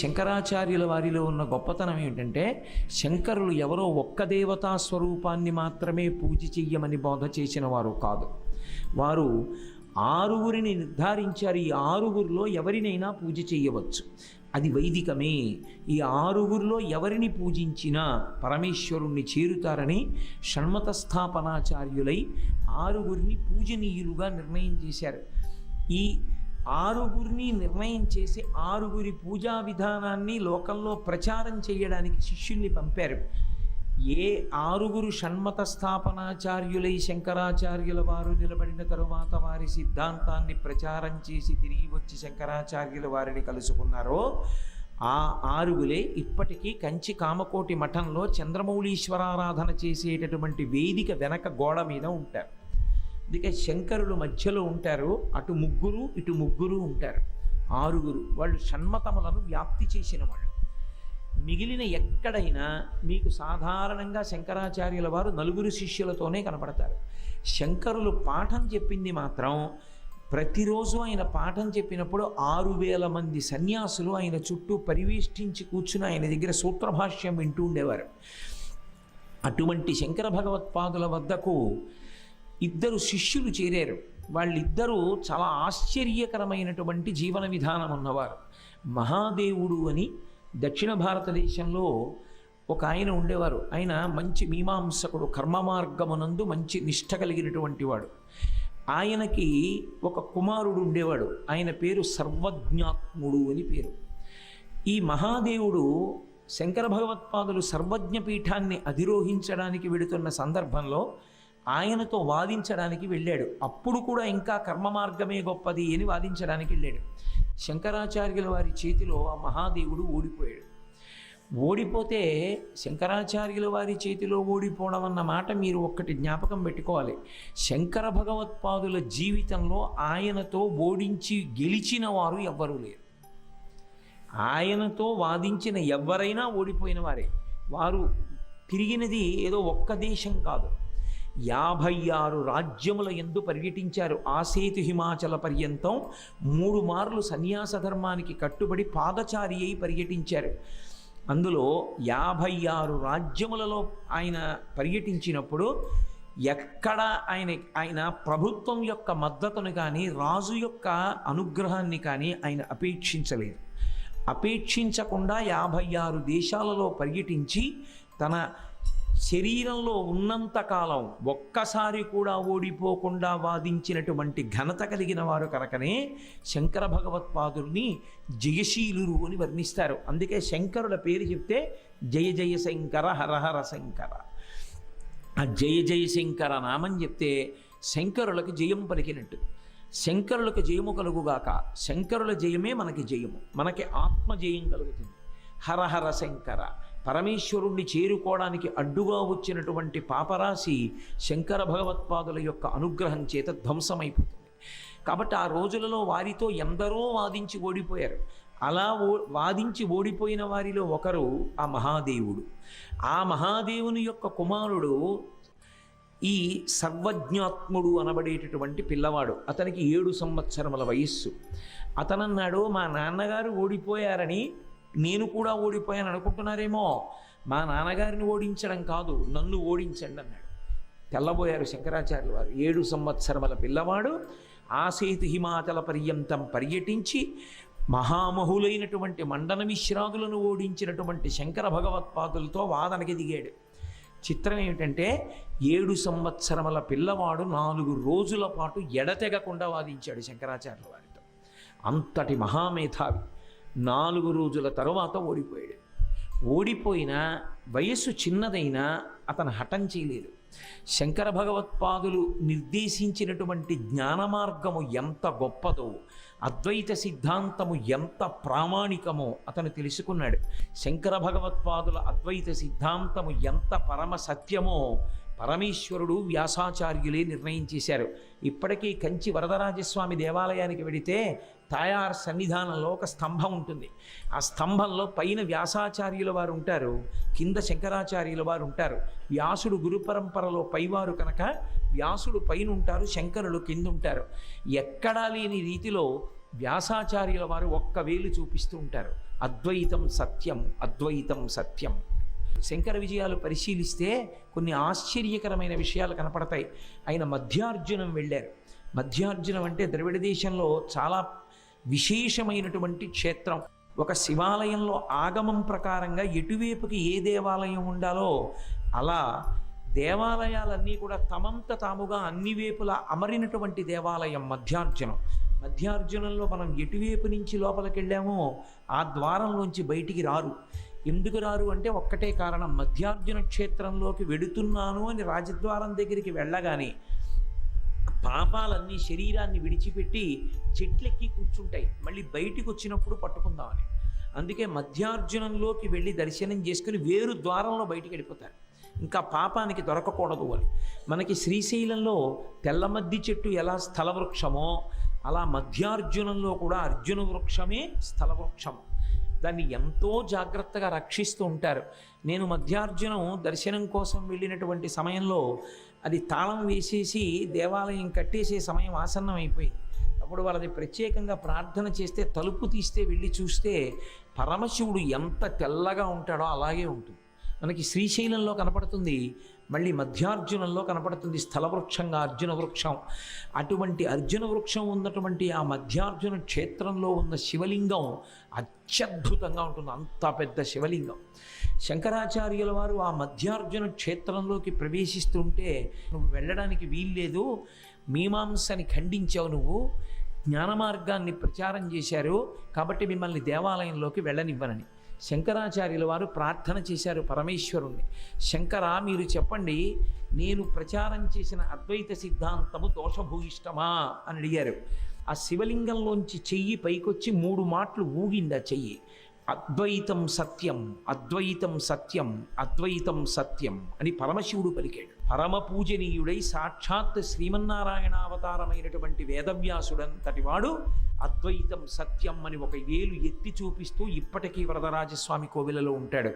శంకరాచార్యుల వారిలో ఉన్న గొప్పతనం ఏమిటంటే శంకరులు ఎవరో ఒక్క దేవతా స్వరూపాన్ని మాత్రమే పూజ చెయ్యమని బోధ చేసిన వారు కాదు. వారు ఆరుగురిని నిర్ధారించారు. ఈ ఆరుగురిలో ఎవరినైనా పూజ చేయవచ్చు అది వైదికమే. ఈ ఆరుగురిలో ఎవరిని పూజించినా పరమేశ్వరుణ్ణి చేరుతారని షణ్మత స్థాపనాచార్యులై ఆరుగురిని పూజనీయులుగా నిర్ణయం చేశారు. ఈ ఆరుగురిని నిర్ణయం చేసి ఆరుగురి పూజా విధానాన్ని లోకంలో ప్రచారం చేయడానికి శిష్యుల్ని పంపారు. ఏ ఆరుగురు షణ్మత స్థాపనాచార్యులై శంకరాచార్యుల వారు నిలబడిన తరువాత వారి సిద్ధాంతాన్ని ప్రచారం చేసి తిరిగి వచ్చి శంకరాచార్యుల వారిని కలుసుకున్నారో ఆ ఆరుగులే ఇప్పటికీ కంచి కామకోటి మఠంలో చంద్రమౌళీశ్వరారాధన చేసేటటువంటి వేదిక వెనక గోడ మీద ఉంటారు. అందుకే శంకరులు మధ్యలో ఉంటారు. అటు ముగ్గురు ఇటు ముగ్గురు ఉంటారు. ఆరుగురు. వాళ్ళు షణ్మతములను వ్యాప్తి చేసిన వాళ్ళు. మిగిలిన ఎక్కడైనా మీకు సాధారణంగా శంకరాచార్యుల వారు నలుగురు శిష్యులతోనే కనపడతారు. శంకరులు పాఠం చెప్పింది మాత్రం ప్రతిరోజు ఆయన పాఠం చెప్పినప్పుడు ఆరు వేల మంది సన్యాసులు ఆయన చుట్టూ పరివేష్టించి కూర్చుని ఆయన దగ్గర సూత్రభాష్యం వింటూ ఉండేవారు. అటువంటి శంకర భగవత్పాదుల వద్దకు ఇద్దరు శిష్యులు చేరారు. వాళ్ళిద్దరూ చాలా ఆశ్చర్యకరమైనటువంటి జీవన విధానం ఉన్నవారు. మహాదేవుడు అని దక్షిణ భారతదేశంలో ఒక ఆయన ఉండేవారు. ఆయన మంచి మీమాంసకుడు కర్మ మార్గమునందు మంచి నిష్ట కలిగినటువంటి వాడు. ఆయనకి ఒక కుమారుడు ఉండేవాడు. ఆయన పేరు సర్వజ్ఞాత్ముడు అని పేరు. ఈ మహాదేవుడు శంకర భగవత్పాదులు సర్వజ్ఞ పీఠాన్ని అధిరోహించడానికి వెడుతున్న సందర్భంలో ఆయనతో వాదించడానికి వెళ్ళాడు. అప్పుడు కూడా ఇంకా కర్మ మార్గమే గొప్పది అని వాదించడానికి వెళ్ళాడు. శంకరాచార్యుల వారి చేతిలో ఆ మహాదేవుడు ఓడిపోయాడు. ఓడిపోతే శంకరాచార్యుల వారి చేతిలో ఓడిపోవడం అన్న మాట మీరు ఒక్కటి జ్ఞాపకం పెట్టుకోవాలి. శంకర భగవత్పాదుల జీవితంలో ఆయనతో ఓడించి గెలిచిన వారు ఎవ్వరూ లేరు. ఆయనతో వాదించిన ఎవరైనా ఓడిపోయిన వారే. వారు తిరిగినది ఏదో ఒక్క దేశం కాదు. యాభై ఆరు రాజ్యముల ఎందు పర్యటించారు. ఆసేతు హిమాచల పర్యంతం మూడు మార్లు సన్యాస ధర్మానికి కట్టుబడి పాదచారి అయి పర్యటించారు. అందులో యాభై ఆరు రాజ్యములలో ఆయన పర్యటించినప్పుడు ఎక్కడ ఆయన ఆయన ప్రభుత్వం యొక్క మద్దతును కానీ రాజు యొక్క అనుగ్రహాన్ని కానీ ఆయన అపేక్షించలేదు. అపేక్షించకుండా యాభై ఆరు దేశాలలో పర్యటించి తన శరీరంలో ఉన్నంతకాలం ఒక్కసారి కూడా ఓడిపోకుండా వాదించినటువంటి ఘనత కలిగిన వారు కనుకనే శంకర భగవత్పాదుల్ని జయశీలురు అని వర్ణిస్తారు. అందుకే శంకరుల పేరు చెప్తే జయ జయ శంకర హరహర శంకర. ఆ జయ జయ శంకర నామం చెప్తే శంకరులకు జయం పలికినట్టు. శంకరులకు జయము కలుగుగాక శంకరుల జయమే మనకి జయము. మనకి ఆత్మ జయం కలుగుతుంది. హరహర శంకర. పరమేశ్వరుణ్ణి చేరుకోవడానికి అడ్డుగా వచ్చినటువంటి పాపరాశి శంకర భగవత్పాదుల యొక్క అనుగ్రహం చేత ధ్వంసమైపోతుంది. కాబట్టి ఆ రోజులలో వారితో ఎందరో వాదించి ఓడిపోయారు. అలా ఓ వాదించి ఓడిపోయిన వారిలో ఒకరు ఆ మహాదేవుడు. ఆ మహాదేవుని యొక్క కుమారుడు ఈ సర్వజ్ఞాత్ముడు అనబడేటటువంటి పిల్లవాడు. అతనికి ఏడు సంవత్సరముల వయస్సు. అతనన్నాడు మా నాన్నగారు ఓడిపోయారని నేను కూడా ఓడిపోయాను అనుకుంటున్నారేమో. మా నాన్నగారిని ఓడించడం కాదు నన్ను ఓడించండి అన్నాడు. తెల్లబోయారు శంకరాచార్యుల వారు. ఏడు సంవత్సరముల పిల్లవాడు ఆసేతు హిమాచల పర్యంతం పర్యటించి మహామహులైనటువంటి మండన మిశ్రాదులను ఓడించినటువంటి శంకర భగవత్పాదులతో వాదనకి దిగాడు. చిత్రం ఏమిటంటే ఏడు సంవత్సరముల పిల్లవాడు నాలుగు రోజుల పాటు ఎడతెగకుండా వాదించాడు శంకరాచార్యుల వారితో. అంతటి మహామేధావి. నాలుగు రోజుల తరువాత ఓడిపోయాడు. ఓడిపోయినా వయస్సు చిన్నదైనా అతను హఠం చేయలేదు. శంకర భగవత్పాదులు నిర్దేశించినటువంటి జ్ఞాన మార్గము ఎంత గొప్పదో అద్వైత సిద్ధాంతము ఎంత ప్రామాణికమో అతను తెలుసుకున్నాడు. శంకర భగవత్పాదుల అద్వైత సిద్ధాంతము ఎంత పరమ సత్యమో పరమేశ్వరుడు వ్యాసాచార్యులే నిర్ణయం చేశారు. ఇప్పటికీ కంచి వరదరాజస్వామి దేవాలయానికి వెడితే తాయార్ సన్నిధానంలో ఒక స్తంభం ఉంటుంది. ఆ స్తంభంలో పైన వ్యాసాచార్యుల వారు ఉంటారు కింద శంకరాచార్యుల వారు ఉంటారు. వ్యాసుడు గురు పరంపరలో పైవారు కనుక వ్యాసుడు పైన ఉంటారు శంకరులు కింద ఉంటారు. ఎక్కడా లేని రీతిలో వ్యాసాచార్యుల వారు ఒక్క వేలు చూపిస్తూ ఉంటారు. అద్వైతం సత్యం అద్వైతం సత్యం. శంకర విజయాలు పరిశీలిస్తే కొన్ని ఆశ్చర్యకరమైన విషయాలు కనపడతాయి. ఆయన మధ్యార్జునం వెళ్ళారు. మధ్యార్జునం అంటే ద్రవిడ దేశంలో చాలా విశేషమైనటువంటి క్షేత్రం. ఒక శివాలయంలో ఆగమం ప్రకారంగా ఎటువైపుకి ఏ దేవాలయం ఉండాలో అలా దేవాలయాలన్నీ కూడా తమంత తాముగా అన్ని వైపులా అమరినటువంటి దేవాలయం మధ్యార్జునం. మధ్యార్జునంలో మనం ఎటువైపు నుంచి లోపలికి వెళ్ళామో ఆ ద్వారంలోంచి బయటికి రారు. ఎందుకు రారు అంటే ఒక్కటే కారణం. మధ్యార్జున క్షేత్రంలోకి వెడుతున్నాను అని రాజద్వారం దగ్గరికి వెళ్ళగానే పాపాలన్నీ శరీరాన్ని విడిచిపెట్టి చెట్లెక్కి కూర్చుంటాయి. మళ్ళీ బయటికి వచ్చినప్పుడు పట్టుకుందామని. అందుకే మధ్యార్జునంలోకి వెళ్ళి దర్శనం చేసుకుని వేరు ద్వారంలో బయటికి వెళ్ళిపోతారు. ఇంకా పాపానికి దొరకకూడదు అని. మనకి శ్రీశైలంలో తెల్లమద్ది చెట్టు ఎలా స్థల వృక్షమో అలా మధ్యార్జునంలో కూడా అర్జున వృక్షమే స్థలవృక్షము దాన్ని ఎంతో జాగ్రత్తగా రక్షిస్తూ ఉంటారు. నేను మధ్యార్జునం దర్శనం కోసం వెళ్ళినటువంటి సమయంలో అది తాళం వేసేసి దేవాలయం కట్టేసే సమయం ఆసన్నం అయిపోయింది. అప్పుడు వాళ్ళది ప్రత్యేకంగా ప్రార్థన చేస్తే తలుపు తీస్తే వెళ్ళి చూస్తే పరమశివుడు ఎంత తెల్లగా ఉంటాడో అలాగే ఉంటుంది. మనకి శ్రీశైలంలో కనపడుతుంది మళ్ళీ మధ్యార్జునంలో కనపడుతుంది స్థలవృక్షంగా అర్జున వృక్షం. అటువంటి అర్జున వృక్షం ఉన్నటువంటి ఆ మధ్యార్జున క్షేత్రంలో ఉన్న శివలింగం అత్యద్భుతంగా ఉంటుంది. అంత పెద్ద శివలింగం. శంకరాచార్యుల వారు ఆ మధ్యార్జున క్షేత్రంలోకి ప్రవేశిస్తుంటే నువ్వు వెళ్ళడానికి వీల్లేదు. మీమాంసని ఖండించావు నువ్వు. జ్ఞాన మార్గాన్ని ప్రచారం చేశారు. కాబట్టి మిమ్మల్ని దేవాలయంలోకి వెళ్ళనివ్వనని. శంకరాచార్యుల వారు ప్రార్థన చేశారు పరమేశ్వరుణ్ణి. శంకర మీరు చెప్పండి నేను ప్రచారం చేసిన అద్వైత సిద్ధాంతము దోషభూయిష్టమా? అని అడిగారు. ఆ శివలింగంలోంచి చెయ్యి పైకొచ్చి మూడు మాటలు ఊగింది ఆ చెయ్యి. అద్వైతం సత్యం అద్వైతం సత్యం అద్వైతం సత్యం అని పరమశివుడు పలికాడు. పరమ పూజనీయుడై సాక్షాత్ శ్రీమన్నారాయణ అవతారమైనటువంటి వేదవ్యాసుడంతటి వాడు అద్వైతం సత్యం అని ఒక వేలు ఎత్తి చూపిస్తూ ఇప్పటికీ వరదరాజస్వామి కోవిలలో ఉంటాడు.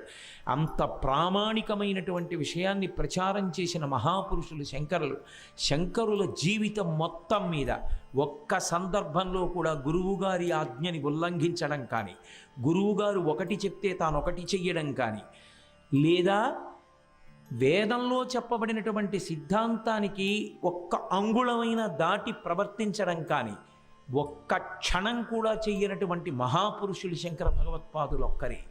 అంత ప్రామాణికమైనటువంటి విషయాన్ని ప్రచారం చేసిన మహాపురుషులు శంకరులు. శంకరుల జీవితం మొత్తం మీద ఒక్క సందర్భంలో కూడా గురువుగారి ఆజ్ఞని ఉల్లంఘించడం కానీ గురువుగారు ఒకటి చెప్తే తాను ఒకటి చెయ్యడం కానీ లేదా వేదంలో చెప్పబడినటువంటి సిద్ధాంతానికి ఒక్క అంగుళమైన దాటి ప్రవర్తించడం కానీ ఒక్క క్షణం కూడా చెయ్యనటువంటి మహాపురుషులు శంకర భగవత్పాదులు ఒక్కరే.